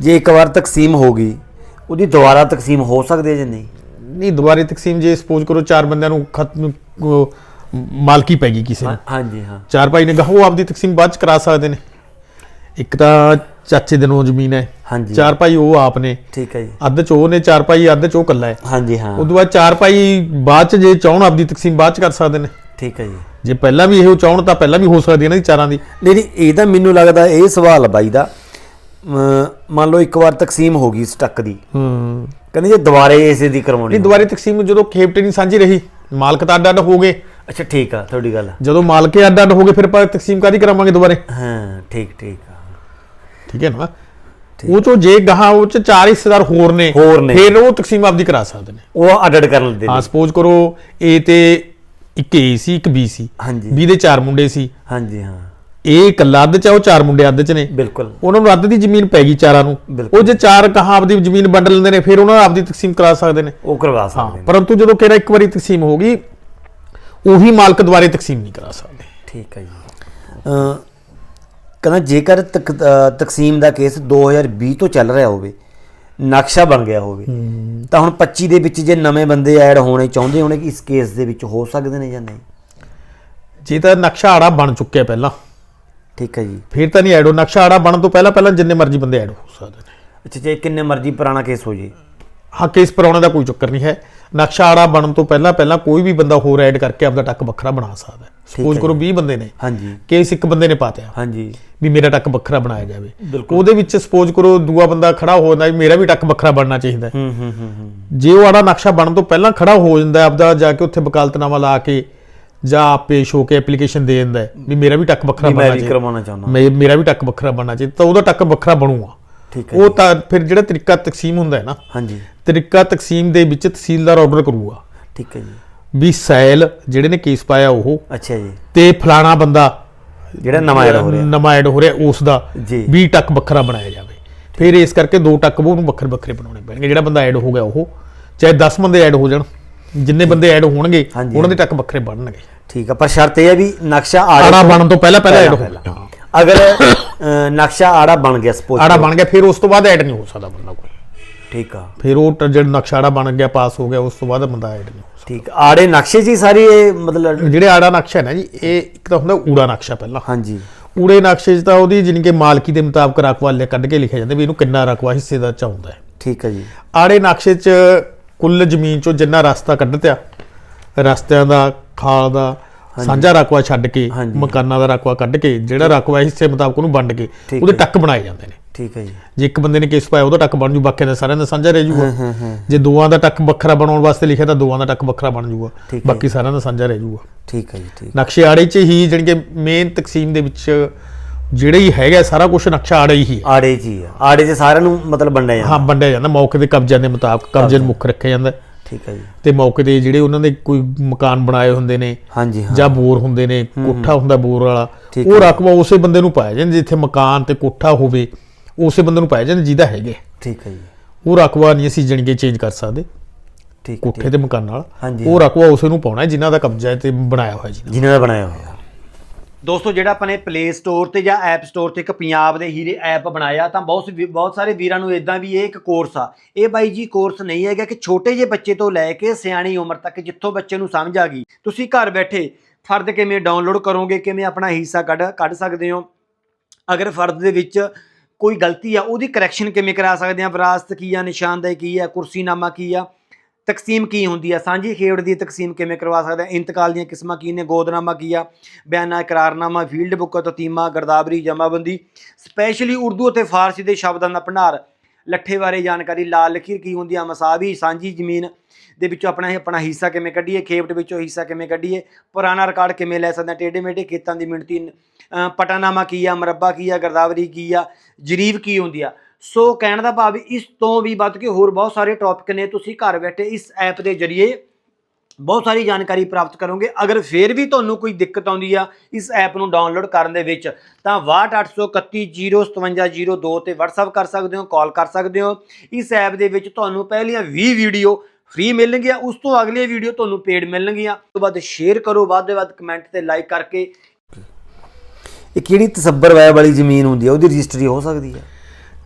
ਜੇ ਇੱਕ ਵਾਰ ਤਕਸੀਮ ਹੋ ਗਈ ਉਹਦੀ ਦੁਬਾਰਾ ਤਕਸੀਮ ਹੋ ਸਕਦੀ ਹੈ ਜਾਂ ਨਹੀਂ? ਨਹੀਂ ਦੁਬਾਰੇ ਤਕਸੀਮ ਜੇ ਸਪੋਜ਼ ਕਰੋ ਚਾਰ ਬੰਦਿਆਂ ਨੂੰ ਖਤਮ ਮਾਲਕੀ ਪੈ ਗਈ ਕਿਸੇ ਨੂੰ। ਹਾਂਜੀ ਹਾਂ। ਚਾਰ ਭਾਈ ਨੇ ਕਹਾ ਉਹ ਆਪਦੀ ਤਕਸੀਮ ਬਾਅਦ ਚ ਕਰਾ ਸਕਦੇ ਨੇ। ਇੱਕ ਤਾਂ ਚਾਚੇ ਦੇ ਨੂੰ ਜ਼ਮੀਨ ਹੈ। ਹਾਂਜੀ। ਚਾਰ ਭਾਈ ਉਹ ਆਪ ਨੇ। ਠੀਕ ਹੈ ਜੀ। ਅੱਧ ਚ ਉਹ ਨੇ ਚਾਰ ਭਾਈ ਅੱਧ ਚ ਉਹ ਇਕੱਲਾ ਹੈ। ਹਾਂਜੀ ਹਾਂ। ਉਦੋਂ ਬਾਅਦ ਚਾਰ ਭਾਈ ਬਾਅਦ ਚ ਜੇ ਚਾਹਣ ਆਪਦੀ ਤਕਸੀਮ ਬਾਅਦ ਚ ਕਰ ਸਕਦੇ ਨੇ। ਠੀਕ ਹੈ ਜੀ। ਜੇ ਪਹਿਲਾਂ ਵੀ ਇਹੋ ਚਾਹਣ ਤਾਂ ਪਹਿਲਾਂ ਵੀ ਹੋ ਸਕਦੀ ਹੈ ਨਾ ਚਾਰਾਂ ਦੀ। ਨਹੀਂ ਨਹੀਂ ਇਹ ਤਾਂ ਮੈਨੂੰ ਲੱਗਦਾ ਇਹ ਸਵਾਲ ਬਾਈ ਦਾ। ਮੰਨ ਲਓ ਇੱਕ ਵਾਰ ਤਕਸੀਮ ਹੋ ਗਈ ਸਟੱਕ ਦੀ। ਹੂੰ। ਕਹਿੰਦੇ ਜੇ ਦੁਬਾਰੇ ਇਸੇ ਦੀ ਕਰਵਾਉਣੀ ਨਹੀਂ ਦੁਬਾਰੇ ਤਕਸੀਮ ਜਦੋਂ ਖੇਪਟੇ ਨਹੀਂ ਸਾਂਝੀ ਰਹੀ ਮਾਲਕ ਤਾਂ ਅੱਡ ਅੱਡ ਹੋ ਗਏ। ਅੱਛਾ ਠੀਕ ਆ ਤੁਹਾਡੀ ਗੱਲ ਜਦੋਂ ਮਾਲਕੇ ਅੱਡ ਅੱਡ ਹੋ ਗਏ ਫਿਰ ਆਪਾਂ ਤਕਸੀਮ ਕਾਦੀ ਕਰਾਵਾਂਗੇ ਦੁਬਾਰੇ? ਹਾਂ ਠੀਕ ਠੀਕ ਆ। ਠੀਕ ਹੈ ਨਾ? ਉਹ ਚੋਂ ਜੇ ਗਾਹਾਂ ਉਹ ਚ ਚਾਰ ਹਿੱਸੇਦਾਰ ਹੋਰ ਨੇ। ਫਿਰ ਉਹ ਤਕਸੀਮ ਆਪਦੀ ਕਰਾ ਸਕਦੇ ਨੇ। ਉਹ ਅਡਡ ਕਰਨ ਦੇ ਹਾਂ ਸਪੋਜ਼ ਕਰੋ A ਤੇ ਇੱਕ A ਸੀ ਇੱਕ B ਸੀ। ਹਾਂਜੀ। B ਦੇ ਚਾਰ ਮੁੰਡੇ ਸੀ। ਹਾਂਜੀ ਹਾਂ। ਇਹ ਇਕੱਲਾ ਅੱਧ ਚ ਆ, ਉਹ ਚਾਰ ਮੁੰਡੇ ਅੱਧ ਚ ਨੇ। ਬਿਲਕੁਲ। ਉਹਨਾਂ ਨੂੰ ਅੱਧ ਦੀ ਜ਼ਮੀਨ ਪੈ ਗਈ ਚਾਰਾਂ ਨੂੰ। ਬਿਲਕੁਲ। ਉਹ ਜੇ ਚਾਰ ਕਹਾਂ ਆਪਦੀ ਜ਼ਮੀਨ ਵੰਡ ਲੈਂਦੇ ਨੇ ਫਿਰ ਉਹਨਾਂ ਨੂੰ ਆਪਦੀ ਤਕਸੀਮ ਕਰਾ ਸਕਦੇ ਨੇ। ਉਹ ਕਰਵਾ ਹਾਂ ਸਕਦੇ ਨੇ। ਪਰੰਤੂ ਜਦੋਂ ਕਿਹੜਾ ਇੱਕ ਵਾਰੀ ਤਕਸੀਮ ਹੋ ਗਈ ਉਹੀ ਮਾਲਕ ਦੁਬਾਰੇ ਤਕਸੀਮ ਨਹੀਂ ਕਰਾ ਸਕਦੇ। ਠੀਕ ਹੈ ਜੀ। ਕਹਿੰਦਾ ਜੇਕਰ ਤਕ- ਅ, ਤਕਸੀਮ ਦਾ ਕੇਸ 2020 ਤੋਂ ਚੱਲ ਰਿਹਾ ਹੋਵੇ ਨਕਸ਼ਾ ਬਣ ਗਿਆ ਹੋਵੇ ਤਾਂ ਹੁਣ 25 ਦੇ ਵਿੱਚ ਜੇ ਨਵੇਂ ਬੰਦੇ ਐਡ ਹੋਣੇ ਚਾਹੁੰਦੇ ਹੋਣੇ ਕਿ ਇਸ ਕੇਸ ਦੇ ਵਿੱਚ ਹੋ ਸਕਦੇ ਨੇ ਜਾਂ ਨਹੀਂ? ਜੇ ਤਾਂ ਨਕਸ਼ਾ ਆੜਾ ਬਣ ਚੁੱਕਿਆ ਪਹਿਲਾਂ। ਠੀਕ ਹੈ ਜੀ। ਫਿਰ ਤਾਂ ਨਹੀਂ ਐਡ ਹੋ ਨਕਸ਼ਾ ਆੜਾ ਬਣਨ ਤੋਂ ਪਹਿਲਾਂ ਪਹਿਲਾਂ ਜਿੰਨੇ ਮਰਜ਼ੀ ਬੰਦੇ ਐਡ ਹੋ ਸਕਦੇ ਨੇ। ਅੱਛਾ ਜੇ ਕਿੰਨੇ ਮਰਜ਼ੀ ਪੁਰਾਣਾ ਕੇਸ ਹੋ ਜੇ? ਹਾਂ ਕੇਸ ਪਰਾਉਣੇ ਦਾ ਕੋਈ ਚੱਕਰ ਨਹੀਂ ਹੈ। ਨਕਸ਼ਾ ਆੜਾ ਬਣਨ ਤੋਂ ਪਹਿਲਾਂ ਪਹਿਲਾਂ ਕੋਈ ਵੀ ਬੰਦਾ ਹੋਰ ਐਡ ਕਰਕੇ ਆਪਦਾ ਟੱਕ ਵੱਖਰਾ ਬਣਾ ਸਕਦਾ ਹੈ। ਸਪੋਜ਼ ਕਰੋ 20 ਬੰਦੇ ਨੇ ਹਾਂਜੀ। ਕੇਸ ਇੱਕ ਬੰਦੇ ਨੇ ਪਾਤਿਆ ਹਾਂਜੀ। ਵੀ ਮੇਰਾ ਟੱਕ ਵੱਖਰਾ ਬਣਾਇਆ ਜਾਵੇ। ਉਹਦੇ ਵਿੱਚ ਸਪੋਜ਼ ਕਰੋ ਦੂਆ ਬੰਦਾ ਖੜਾ ਹੋ ਜਾਂਦਾ ਵੀ ਮੇਰਾ ਵੀ ਟੱਕ ਵੱਖਰਾ ਬਣਨਾ ਚਾਹੀਦਾ ਹੈ। ਹੂੰ ਹੂੰ ਜੇ ਉਹ ਆੜਾ ਨਕਸ਼ਾ ਬਣਨ ਤੋਂ ਪਹਿਲਾਂ ਖੜਾ ਹੋ ਜਾਂਦਾ ਆਪਦਾ ਜਾ ਕੇ ਉੱਥੇ ਵਕਾਲਤਨਾਮਾ ਲਾ ਕੇ ਜਾਂ ਪੇਸ਼ ਹੋ ਕੇ ਐਪਲੀਕੇਸ਼ਨ ਦੇ ਦਿੰਦਾ ਹੈ ਵੀ ਮੇਰਾ ਵੀ ਟੱਕ ਵੱਖਰਾ ਬਣਨਾ ਚਾਹੀਦਾ। ਕਰਵਾਉਣਾ ਚਾਹੁੰਦਾ। ਮੇ- ਮੇਰਾ ਵੀ ਟੱਕ ਵੱਖਰਾ ਬਣਨਾ ਚਾਹੀਦਾ। ਤਾਂ ਉਹਦਾ ਟੱਕ ਵੱਖਰਾ ਬਣੂਗਾ। ਠੀਕ ਹੈ ਉਹ ਤਾਂ ਫਿਰ ਜਿਹੜਾ ਤਰੀਕਾ ਤਕਸੀਮ ਹੁੰਦਾ ਹੈ ਨਾ ਹਾਂਜੀ। ਤਰੀਕਾ ਤਕਸੀਮ ਦੇ ਵਿੱਚ ਤਹਿਸੀਲਦਾਰ ਆਰਡਰ ਕਰੂਗਾ। ਠੀਕ ਹੈ ਜੀ। ਵੀ ਸੈਲ ਜਿਹੜੇ ਨੇ ਕੇਸ ਪਾਇਆ ਉਹ ਅੱਛਾ ਜੀ। ਤੇ ਫਲਾਣਾ ਬੰਦਾ ਜਿਹੜਾ ਨਵਾਂ ਐਡ ਹੋ ਰਿਹਾ। ਨਵਾਂ ਐਡ ਹੋ ਰਿਹਾ ਉਸ ਦਾ। ਵੀ ਟੱਕ ਵੱਖਰਾ ਬਣਾਇਆ ਜਾਵੇ। ਫਿਰ ਇਸ ਕਰਕੇ ਦੋ ਟੱਕ ਉਹਨੂੰ ਵੱਖਰੇ ਵੱਖਰੇ ਬਣਾਉਣੇ ਪੈਣਗੇ। ਜਿਹੜਾ ਬੰਦਾ ਐਡ ਹੋ ਗਿਆ ਉਹ ਚਾਹੇ 10 ਬੰਦੇ ਐਡ ਹੋ ਜਾਣ। ਜਿੰਨੇ ਬੰਦੇ ਐਡ ਹੋਣਗੇ ਉਹਨਾਂ ਦੇ ਟੱਕ ਵੱਖਰੇ ਬਣਨਗੇ। ਠੀਕ ਆ ਪਰ ਸ਼ਰਤ ਇਹ ਹੈ ਵੀ ਨਕਸ਼ਾ ਆੜਾ ਬਣਨ ਤੋਂ ਪਹਿਲਾਂ ਪਹਿਲਾਂ ਐਡ ਹੋ ਪਹਿਲਾਂ, ਗਿਆ ਅਗਰ ਨਕਸ਼ਾ ਆੜਾ ਬਣ ਗਿਆ ਸਪੋਜ਼ ਆੜਾ ਬਣ ਗਿਆ ਫਿਰ ਉਸ ਤੋਂ ਬਾਅਦ ਐਡ ਨਹੀਂ ਹੋ ਸਕਦਾ ਬੰਦਾ ਕੋਈ। ਠੀਕ ਆ। ਫਿਰ ਉਹ ਜਿਹੜਾ ਨਕਸ਼ਾ ਆੜਾ ਬਣ ਗਿਆ ਪਾਸ ਹੋ ਗਿਆ ਉਸ ਤੋਂ ਬਾਅਦ ਬੰਦਾ ਐਡ ਨਹੀਂ ਹੋ ਠੀਕ ਆੜੇ ਨਕਸ਼ੇ ਹੀ ਸਾਰੀ ਇਹ ਮਤਲਬ ਜਿਹੜੇ ਆੜਾ ਨਕਸ਼ਾ ਹੈ ਨਾ ਜੀ ਇਹ ਇੱਕ ਤਾਂ ਹੁੰਦਾ ਊੜਾ ਨਕਸ਼ਾ ਪਹਿਲਾਂ। ਹਾਂਜੀ। ਊੜੇ ਨਕਸ਼ੇ 'ਚ ਤਾਂ ਉਹਦੀ ਜਾਣੀ ਕਿ ਮਾਲਕੀ ਦੇ ਮੁਤਾਬਕ ਰਕਬਾ ਲੈ ਕੱਢ ਕੇ ਲਿਖਿਆ ਜਾਂਦਾ ਵੀ ਇਹਨੂੰ ਕਿੰਨਾ ਰਕਬਾ ਹਿੱਸੇ ਦਾ ਚਾਹੁੰਦਾ ਹੈ। ਠੀਕ ਹੈ ਜੀ। ਆੜੇ ਨਕਸ਼ੇ 'ਚ ਕੁੱਲ ਜ਼ਮੀਨ 'ਚੋਂ ਜਿੰਨਾ ਰਸਤਾ ਕੱਢਤਿਆ ਰਸਤਿਆਂ ਦਾ ਖਾਲ ਦਾ ਸਾਂਝਾ ਰਕਬਾ ਛੱਡ ਕੇ। ਮਕਾਨਾਂ ਦਾ ਰਕਬਾ ਕੱਢ ਕੇ ਜਿਹੜਾ ਰਕਬਾ ਹਿੱਸੇ ਮੁਤਾਬਕ ਉਹਨੂੰ ਵੰਡ ਕੇ ਉਹਦੇ। ਟੱਕ ਬਣਾਏ ਜਾਂਦੇ ਨੇ। ਠੀਕ ਹੈ ਜੀ। ਜੇ ਇੱਕ ਬੰਦੇ ਨੇ ਕੇਸ ਪਾਇਆ ਉਹਦਾ ਟੱਕ ਬਣ ਜੂ ਬਾਕੀਆਂ ਦਾ ਸਾਰਿਆਂ ਦਾ ਸਾਂਝਾ ਰਹਿ ਜੂਗਾ। ਜੇ ਦੋਵਾਂ ਦਾ ਟੱਕ ਵੱਖਰਾ ਬਣਾਉਣ ਵਾਸਤੇ ਲਿਖਿਆ ਤਾਂ ਦੋਵਾਂ ਦਾ ਟੱਕ ਵੱਖਰਾ ਬਣ ਜੂਗਾ। ਬਾਕੀ ਸਾਰਿਆਂ ਦਾ ਸਾਂਝਾ ਰਹਿ ਜੂਗਾ। ਠੀਕ ਹੈ ਜੀ ਠੀਕ। ਨਕਸ਼ੇ ਆੜੇ 'ਚ ਹੀ ਕਿ ਮੇਨ ਤਕਸੀਮ ਦੇ ਵਿੱਚ ਜਿਹੜਾ ਹੀ ਹੈਗਾ ਸਾਰਾ ਕੁਝ ਨਕਸ਼ਾ ਆੜੇ ਹੀ ਹੈ ਆੜੇ ਆ। ਆੜੇ 'ਚ ਸਾਰਿਆਂ ਨੂੰ ਮਤਲਬ ਵੰਡਿਆ ਜਾਂਦਾ। ਹਾਂ ਵੰਡਿਆ ਜਾਂਦਾ। ਮੌਕੇ ਦੇ ਕਬਜ਼ਿਆਂ ਦੇ ਮੁਤਾਬਕ ਕਬਜ਼ੇ ਨੂੰ ਮੁੱਖ ਰੱਖਿਆ ਜਾਂਦਾ। ਠੀਕ ਹੈ ਜੀ। ਤੇ ਮੌਕੇ ਤੇ ਜਿਹੜੇ ਉਹਨਾਂ ਦੇ ਕੋਈ ਮਕਾਨ ਬਣਾਏ ਹੁੰਦੇ ਨੇ ਹਾਂਜੀ ਹਾਂ। ਜਾਂ ਬੋਰ ਹੁੰਦੇ ਨੇ ਕੋਠਾ ਹੁੰਦਾ ਬੋਰ ਵਾਲਾ ਉਹ ਰਕਬਾ ਉਸੇ ਬੰਦੇ ਨੂੰ ਪਾਇਆ ਜਾਂਦਾ ਜਿੱਥੇ ਮਕਾਨ ਤੇ ਕੋਠਾ ਹੋਵੇ ਉਸੇ ਬੰਦੇ ਨੂੰ ਪਾਇਆ ਜਾਂਦਾ ਜਿਹਦਾ ਹੈਗੇ ਠੀਕ ਹੈ ਜੀ। ਉਹ ਰਕਬਾ ਨਹੀਂ ਅਸੀਂ ਜਾਣੀ ਕਿ ਚੇਂਜ ਕਰ ਸਕਦੇ। ਠੀਕ ਕੋਠੇ ਤੇ ਮਕਾਨ ਨਾਲ। ਉਹ ਰਕਬਾ ਉਸੇ ਨੂੰ ਪਾਉਣਾ ਹੈ ਜਿਨ੍ਹਾਂ ਦਾ ਕਬਜ਼ਾ ਹੈ ਤੇ ਬਣਾਇਆ ਹੋਇਆ ਜੀ ਜਿਨ੍ਹਾਂ ਦਾ ਬਣਾਇਆ ਹੋਇਆ। ਦੋਸਤੋ, ਜਿਹੜਾ ਆਪਾਂ ਨੇ ਪਲੇ ਸਟੋਰ ਤੇ ਜਾਂ ਐਪ ਸਟੋਰ ਤੇ ਇੱਕ ਪੰਜਾਬ ਦੇ ਹੀਰੇ ਐਪ ਬਣਾਇਆ, ਤਾਂ ਬਹੁਤ ਸੀ- ਬਹੁਤ ਸਾਰੇ ਵੀਰਾਂ ਨੂੰ ਇਦਾਂ ਵੀ ਇਹ ਇੱਕ ਕੋਰਸ ਆ। ਇਹ ਬਾਈ ਜੀ ਕੋਰਸ ਨਹੀਂ ਹੈਗਾ ਕਿ ਛੋਟੇ ਜਿਹੇ ਬੱਚੇ ਤੋਂ ਲੈ ਕੇ ਸਿਆਣੀ ਉਮਰ ਤੱਕ ਜਿੱਥੋਂ ਬੱਚੇ ਨੂੰ ਸਮਝ ਆ ਗਈ। ਤੁਸੀਂ ਘਰ ਬੈਠੇ ਫਰਦ ਕਿਵੇਂ ਡਾਊਨਲੋਡ ਕਰੋਗੇ, ਕਿਵੇਂ ਆਪਣਾ ਹਿੱਸਾ ਕੱਢ ਕੱਢ ਸਕਦੇ ਹੋ? ਅਗਰ ਫਰਦ ਦੇ ਵਿੱਚ ਕੋਈ ਗਲਤੀ ਆ, ਉਹਦੀ ਕਰੈਕਸ਼ਨ ਕਿਵੇਂ ਕਰਾ ਸਕਦੇ ਆ? ਵਿਰਾਸਤ ਕੀ ਆ, ਨਿਸ਼ਾਨਦੇਹੀ ਕੀ ਆ, ਕੁਰਸੀਨਾਮਾ ਕੀ ਆ? ਤਕਸੀਮ ਕੀ ਹੁੰਦੀ ਆ? ਸਾਂਝੀ ਖੇਡ ਦੀ ਤਕਸੀਮ ਕਿਵੇਂ ਕਰਵਾ ਸਕਦਾ? ਇੰਤਕਾਲ ਦੀਆਂ ਕਿਸਮਾਂ ਕੀ ਨੇ? ਗੋਦਨਾਮਾ ਕੀ ਆ? ਬਿਆਨਾ ਇਕਰਾਰਨਾਮਾ ਫੀਲਡ ਬੁੱਕ ਤਤੀਮਾ ਗਰਦਾਵਰੀ ਜਮਾਬੰਦੀ। ਸਪੈਸ਼ਲੀ ਉਰਦੂ ਅਤੇ ਫਾਰਸੀ ਦੇ ਸ਼ਬਦਾਂ ਦਾ ਭੰਡਾਰ। ਲੱਠੇ ਬਾਰੇ ਜਾਣਕਾਰੀ ਲਾਲ ਲਕੀਰ ਕੀ ਹੁੰਦੀ ਆ? ਮਸਾਵੀ ਸਾਂਝੀ ਜ਼ਮੀਨ ਦੇ ਵਿੱਚੋਂ ਆਪਣਾ ਆਪਣਾ ਹਿੱਸਾ ਕਿਵੇਂ ਕੱਢੀਏ? ਖੇਪਟ ਵਿੱਚੋਂ ਹਿੱਸਾ ਕਿਵੇਂ ਕੱਢੀਏ? ਪੁਰਾਣਾ ਰਿਕਾਰਡ ਕਿਵੇਂ ਲੈ ਸਕਦੇ? ਹਾਂ ਟੇਢੇ ਮੇਢੇ ਖੇਤਾਂ ਦੀ ਮਿਣਤੀ ਅ, ਪਟਾਨਾਮਾ ਕੀ ਆ? ਮਰੱਬਾ ਕੀ ਆ? ਗਰਦਾਵਰੀ ਕੀ ਆ? ਜਰੀਬ ਕੀ ਹੁੰਦੀ ਆ? ਸੋ ਕਹਿਣ ਦਾ ਭਾਵ ਇਸ ਤੋਂ ਵੀ ਵੱਧ ਕੇ ਹੋਰ ਬਹੁਤ ਸਾਰੇ ਟੌਪਿਕ ਨੇ, ਤੁਸੀਂ ਘਰ ਬੈਠੇ ਇਸ ਐਪ ਦੇ ਜ਼ਰੀਏ ਬਹੁਤ ਸਾਰੀ ਜਾਣਕਾਰੀ ਪ੍ਰਾਪਤ ਕਰੋਗੇ। ਅਗਰ ਫੇਰ ਵੀ ਤੁਹਾਨੂੰ ਕੋਈ ਦਿੱਕਤ ਆਉਂਦੀ ਆ ਇਸ ਐਪ ਨੂੰ ਡਾਊਨਲੋਡ ਕਰਨ ਦੇ ਵਿੱਚ, ਤਾਂ 6283075052 ਤੇ WhatsApp ਕਰ ਸਕਦੇ ਹੋ ਕਾਲ ਕਰ ਸਕਦੇ ਹੋ। ਇਸ ਐਪ ਦੇ ਵਿੱਚ ਤੁਹਾਨੂੰ ਪਹਿਲੀਆਂ 20 ਵੀਡੀਓ ਫ੍ਰੀ ਮਿਲਣਗੀਆਂ, ਉਸ ਤੋਂ ਅਗਲੀਆਂ ਵੀਡੀਓ ਤੁਹਾਨੂੰ ਪੇਡ ਮਿਲਣਗੀਆਂ। ਉਸ ਤੋਂ ਬਾਅਦ ਸ਼ੇਅਰ ਕਰੋ, ਵੱਧ ਤੋਂ ਵੱਧ ਕਮੈਂਟ ਤੇ ਲਾਈਕ ਕਰਕੇ। ਇਹ ਕਿਹੜੀ ਤਸੱਬਰ ਵੈ ਵਾਲੀ ਜ਼ਮੀਨ ਹੁੰਦੀ ਹੈ ਉਹਦੀ ਰਜਿਸਟਰੀ ਹੋ ਸਕਦੀ ਹੈ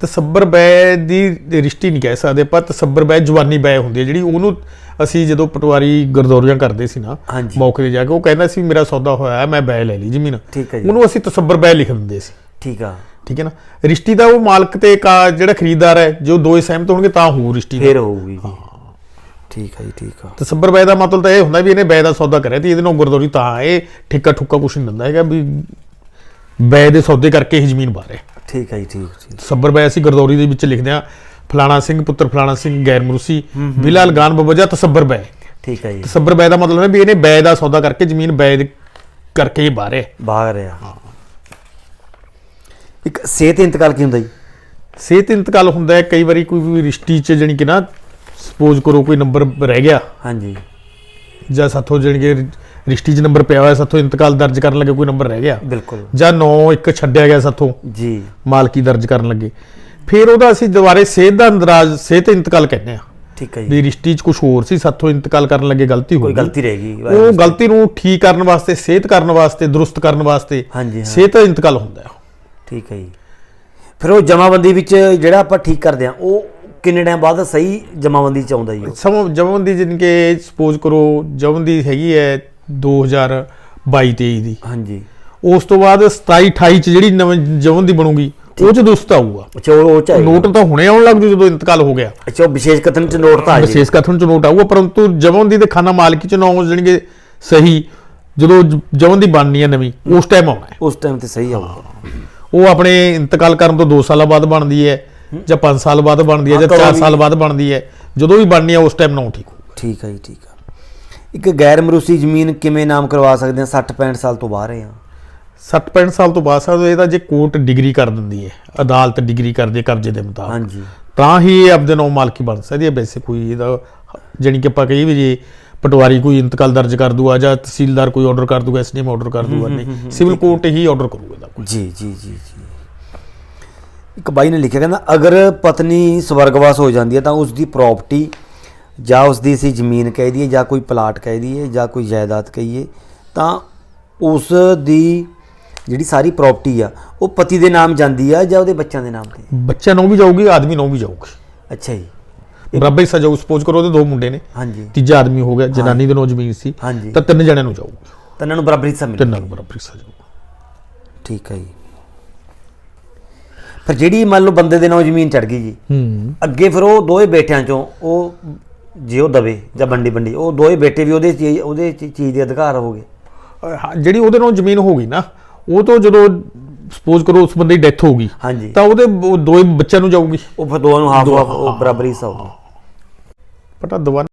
ਤਸੱਬਰ ਬੈ ਦੀ ਰਿਸ਼ਤੀ ਨਹੀਂ ਕਹਿ ਸਕਦੇ ਆਪਾਂ ਤਸੱਬਰ ਬੈ ਜਵਾਨੀ ਬੈ ਹੁੰਦੀ ਹੈ ਜਿਹੜੀ ਉਹਨੂੰ ਅਸੀਂ ਜਦੋਂ ਪਟਵਾਰੀ ਗਰਦੌਰੀਆਂ ਕਰਦੇ ਸੀ ਨਾ। ਮੌਕੇ ਤੇ ਜਾ ਕੇ ਉਹ ਕਹਿੰਦਾ ਸੀ ਮੇਰਾ ਸੌਦਾ ਹੋਇਆ ਹੈ, ਮੈਂ ਬੈ ਲੈ ਲਈ ਜ਼ਮੀਨ। ਹੈ ਉਹਨੂੰ ਅਸੀਂ ਤਸੱਬਰ ਬੈ ਲਿਖ ਦਿੰਦੇ ਸੀ। ਠੀਕ ਆ। ਠੀਕ ਹੈ ਨਾ? ਰਿਸ਼ਤੀ ਦਾ ਉਹ ਮਾਲਕ ਤੇ ਕਾ- ਜਿਹੜਾ ਖਰੀਦਦਾਰ ਹੈ ਜੋ ਦੋਏ ਸਹਿਮਤ ਹੋਣਗੇ ਤਾਂ ਹੋਊ ਰਿਸ਼ਤੀ ਫੇਰ ਹੋਊਗੀ। ਠੀਕ ਆ ਜੀ ਠੀਕ ਆ। ਤਸੱਬਰ ਬੈ ਦਾ ਮਤਲਬ ਤਾਂ ਇਹ ਹੁੰਦਾ ਵੀ ਇਹਨੇ ਬੈ ਦਾ ਸੌਦਾ ਕਰਿਆ ਤੇ ਇਹਦੇ ਨਾਲ ਗੁਰਦੌਰੀ ਤਾਂ ਇਹ ਠੇਕਾ ਠੁੱਕਾ ਕੁਛ ਨਹੀਂ ਦਿੰਦਾ ਹੈਗਾ ਵੀ ਬੈ ਦੇ ਸੌਦੇ ਕਰਕੇ ਹੀ ਜ਼ਮੀਨ ਬਾਰੇ ਠੀਕ ਆ ਜੀ ਠੀਕ ਠੀਕ। ਤਸੱਬਰ ਬੈ ਅਸੀਂ ਗਰਦੌਰੀ ਦੇ ਵਿੱਚ ਲਿਖਦੇ ਹਾਂ ਫਲਾਣਾ ਸਿੰਘ ਪੁੱਤਰ ਫਲਾਣਾ ਸਿੰਘ ਗੈਰ ਮਰੂਸੀ ਬਿਲਾਲ ਗਾਨ ਬਵਜਾ ਤਸੱਬਰ ਬੈ ਠੀਕ ਆ ਜੀ। ਤਸੱਬਰ ਬੈ ਦਾ ਮਤਲਬ ਹੈ ਵੀ ਇਹਨੇ ਬੈ ਦਾ ਸੌਦਾ ਕਰਕੇ ਜ਼ਮੀਨ ਬੈ ਕਰਕੇ ਹੀ ਬਾਰੇ ਬਾਹਰ ਰਿਹਾ ਇੱਕ ਸਿਹਤ ਇੰਤਕਾਲ ਕੀ ਹੁੰਦਾ ਜੀ? ਸਿਹਤ ਇੰਤਕਾਲ ਹੁੰਦਾ ਹੈ ਕਈ ਵਾਰੀ ਕੋਈ ਵੀ ਰਿਸ਼ਤੀ ਚ ਜਾਣੀ ਕਿ ਨਾ ਸਪੋਜ਼ ਕਰੋ ਕੋਈ ਨੰਬਰ ਰਹਿ ਗਿਆ। ਹਾਂਜੀ। ਜਾਂ ਸਾਥੋਂ ਜਾਣੀ ਕਿ ਰਿਸ਼ਤੀ 'ਚ ਨੰਬਰ ਪਿਆ ਹੋਇਆ ਸਾਥੋਂ ਇੰਤਕਾਲ ਦਰਜ ਕਰਨ ਲੱਗੇ ਕੋਈ ਨੰਬਰ ਰਹਿ ਗਿਆ। ਬਿਲਕੁਲ। ਜਾਂ 9 ਇੱਕ ਛੱਡਿਆ ਗਿਆ ਸਾਥੋਂ ਜੀ। ਮਾਲਕੀ ਦਰਜ ਕਰਨ ਲੱਗੇ। ਫਿਰ ਉਹਦਾ ਅਸੀਂ ਦੁਬਾਰੇ ਸਿਹਤ ਦਾ ਅੰਦਰਾਜ ਸਿਹਤ ਇੰਤਕਾਲ ਕਹਿੰਦੇ ਆ ਠੀਕ ਆ ਜੀ। ਵੀ ਰਿਸ਼ਤੀ 'ਚ ਕੁਝ ਹੋਰ ਸੀ ਸਾਥੋਂ ਇੰਤਕਾਲ ਕਰਨ ਲੱਗੇ ਗਲਤੀ ਹੋ ਕੋਈ ਗਈ। ਗਲਤੀ ਰਹਿ ਗਈ ਉਹ ਗਲਤੀ ਨੂੰ ਠੀਕ ਕਰਨ ਵਾਸਤੇ ਸਿਹਤ ਕਰਨ ਵਾਸਤੇ ਦਰੁਸਤ ਕਰਨ ਵਾਸਤੇ ਹਾਂ। ਸਿਹਤ ਦਾ ਇੰਤਕਾਲ ਹੁੰਦਾ ਹੈ ਠੀਕ ਹੈ ਜੀ। ਫਿਰ ਉਹ ਜਮਾਬੰਦੀ ਵਿੱਚ ਜਿਹੜਾ ਆਪਾਂ ਠੀਕ ਕਰਦੇ ਆ ਉਹ ਕਿੰਨੇ ਟਾਈਮ ਬਾਅਦ ਸਹੀ ਜਮਾਬੰਦੀ ਚ ਆਉਂਦਾ ਜੀ ਸਮ ਜਮਨ ਦੀ ਜਿਨ ਕਿ ਸਪੋਜ਼ ਕਰੋ ਜਮਨ ਦੀ ਹੈਗੀ ਹੈ 2022 23 ਦੀ। ਹਾਂਜੀ। ਉਸ ਤੋਂ ਬਾਅਦ 27 28 ਚ ਜਿਹੜੀ ਨਵੀਂ ਜਮਨ ਦੀ ਬਣੂਗੀ ਉਹ ਚ ਦੁਸਤ ਆਊਗਾ ਅੱਛਾ ਉਹ ਚਾਹੀਦਾ ਨੋਟ ਤਾਂ ਹੁਣੇ ਆਉਣ ਲੱਗ ਜੂ ਜਦੋਂ ਇੰਤਕਾਲ ਹੋ ਗਿਆ। ਅੱਛਾ ਵਿਸ਼ੇਸ਼ ਕਥਨ ਚ ਨੋਟ ਤਾਂ ਆ ਜੀ ਵਿਸ਼ੇਸ਼ ਕਥਨ ਚ ਨੋਟ ਆਊਗਾ ਪਰੰਤੂ ਜਮਨ ਦੀ ਤੇ ਖਾਨਾ ਮਾਲਕੀ ਚ ਨੌ ਜਾਣਗੇ ਸਹੀ। ਜਦੋਂ ਜ- ਜਮਨ ਦੀ ਬਣਨੀ ਹੈ ਨਵੀਂ ਉਸ ਟਾਈਮ ਆਉਣਾ ਹੈ। ਉਸ ਟਾਈਮ ਤੇ ਸਹੀ ਆਊਗਾ। ਉਹ ਆਪਣੇ ਇੰਤਕਾਲ ਕਰਨ ਤੋਂ 2 ਸਾਲਾਂ ਬਾਅਦ ਬਣਦੀ ਹੈ ਜਾਂ 5 ਸਾਲ ਬਾਅਦ ਬਣਦੀ ਹੈ ਜਾਂ ਹਾਂ, ਕਦੋਂ 4 ਵੀ- ਸਾਲ ਬਾਅਦ ਬਣਦੀ ਹੈ। ਜਦੋਂ ਵੀ ਬਣਨੀ ਹੈ ਉਸ ਟਾਈਮ ਨੌ ਠੀਕ ਹੋਊ ਠੀਕ ਹੈ ਜੀ ਠੀਕ ਆ। ਇੱਕ ਗੈਰ ਮਰੂਸੀ ਜ਼ਮੀਨ ਕਿਵੇਂ ਨਾਮ ਕਰਵਾ ਸਕਦੇ ਆ 60 65 ਸਾਲ ਤੋਂ ਬਾਹਰ ਆ 60 65 ਸਾਲ ਤੋਂ ਬਾਅਦ ਸਾਹਿਬ ਇਹ ਤਾਂ ਜੇ ਕੋਰਟ ਡਿਗਰੀ ਕਰ ਦਿੰਦੀ ਹੈ ਅਦਾਲਤ ਡਿਗਰੀ ਕਰਦੀ ਹੈ ਕਬਜ਼ੇ ਦੇ ਮੁਤਾਬਕ। ਹਾਂਜੀ। ਤਾਂ ਹੀ ਇਹ ਆਪਦੇ ਨਾਮ ਮਾਲਕੀ ਬਣ ਸਕਦੀ ਹੈ। ਵੈਸੇ ਕੋਈ ਇਹਦਾ ਜਾਣੀ ਕਿ ਆਪਾਂ ਕਹੀਏ ਵੀ ਜੇ ਪਟਵਾਰੀ ਕੋਈ ਇੰਤਕਾਲ ਦਰਜ ਕਰ ਦੂਗਾ ਜਾਂ ਤਹਿਸੀਲਦਾਰ ਕੋਈ ਆਰਡਰ ਕਰ ਦੂਗਾ ਐਸਡੀਐਮ ਆਰਡਰ ਕਰ ਦੂਗਾ ਨਹੀਂ ਸਿਵਲ ਕੋਰਟ ਹੀ ਆਰਡਰ ਕਰੂਗਾ ਇਹਦਾ ਜੀ ਜੀ ਜੀ ਜੀ। ਇੱਕ ਬਾਈ ਨੇ ਲਿਖਿਆ ਕਹਿੰਦਾ ਅਗਰ ਪਤਨੀ ਸਵਰਗਵਾਸ ਹੋ ਜਾਂਦੀ ਹੈ ਤਾਂ ਉਸ ਦੀ ਪ੍ਰਾਪਰਟੀ ਜਾਂ ਉਸ ਦੀ ਅਸੀਂ ਜ਼ਮੀਨ ਕਹਿ ਦਈਏ ਜਾਂ ਕੋਈ ਪਲਾਟ ਕਹਿ ਦਈਏ ਜਾਂ ਕੋਈ ਜਾਇਦਾਦ ਕਹੀਏ ਤਾਂ ਉਸ ਦੀ ਜਿਹੜੀ ਸਾਰੀ ਪ੍ਰਾਪਰਟੀ ਆ ਉਹ ਪਤੀ ਦੇ ਨਾਮ ਜਾਂਦੀ ਆ ਜਾਂ ਉਹਦੇ ਬੱਚਿਆਂ ਦੇ ਨਾਮ ਤੇ? ਬੱਚਾ ਨੂੰ ਵੀ ਜਾਊਗੀ ਆਦਮੀ ਨੂੰ ਵੀ ਜਾਊਗੀ। ਅੱਛਾ ਜੀ। ਬਰਾਬਰ ਹਿੱਸਾ ਜਾਊ ਸਪੋਜ਼ ਕਰੋ ਉਹਦੇ ਦੋ ਮੁੰਡੇ ਨੇ। ਹਾਂਜੀ। ਤੀਜਾ ਆਦਮੀ ਹੋ ਗਿਆ ਜਨਾਨੀ ਦੇ ਨੋ ਜ਼ਮੀਨ ਸੀ ਹਾਂਜੀ। ਤਾਂ ਤਿੰਨ ਜਣਿਆਂ ਨੂੰ ਜਾਊਗੀ। ਤਾਂ ਇਹਨਾਂ ਨੂੰ ਬਰਾਬਰ ਹਿੱਸਾ ਤਿੰਨਾਂ ਨੂੰ ਬਰਾਬਰ ਹਿੱਸਾ ਜਾਊਗਾ। ਠੀਕ ਹੈ ਜੀ। ਫਿਰ ਜਿਹੜੀ ਮੰਨ ਲਓ ਬੰਦੇ ਦੇ ਨਾਂ ਜ਼ਮੀਨ ਚੜ ਗਈ ਜੀ ਹੂੰ। ਅੱਗੇ ਫਿਰ ਉਹ ਦੋਵੇਂ ਬੇਟਿਆਂ ਚੋਂ ਉਹ ਜੇ ਉਹ ਦਵੇ ਜਾਂ ਬੰਡੀ ਬੰਡੀ ਉਹ ਦੋਵੇਂ ਬੇਟੇ ਵੀ ਉਹਦੇ ਚੀਜ਼ ਉਹਦੇ ਚੀਜ਼ ਦੇ ਅਧਿਕਾਰ ਹੋਗੇ। ਹਾਂ, ਜਿਹੜੀ ਉਹਦੇ ਨਾਲ ਜ਼ਮੀਨ ਹੋ ਗਈ ਨਾ ਉਹ ਤੋਂ ਜਦੋਂ ਸਪੋਜ਼ ਕਰੋ ਉਸ ਬੰਦੇ ਦੀ ਡੈਥ ਹੋ ਗਈ ਹਾਂਜੀ। ਤਾਂ ਉਹਦੇ ਉਹ ਦੋਏ ਬੱਚਿਆਂ ਨੂੰ ਜਾਊਗੀ। ਉਹ ਫਿਰ ਦੋਵਾਂ ਨੂੰ ਹਾਫ ਹਾਫ ਬਰਾਬਰ ਹਿੱਸਾ ਹੋਊਗਾ ਦਵਾ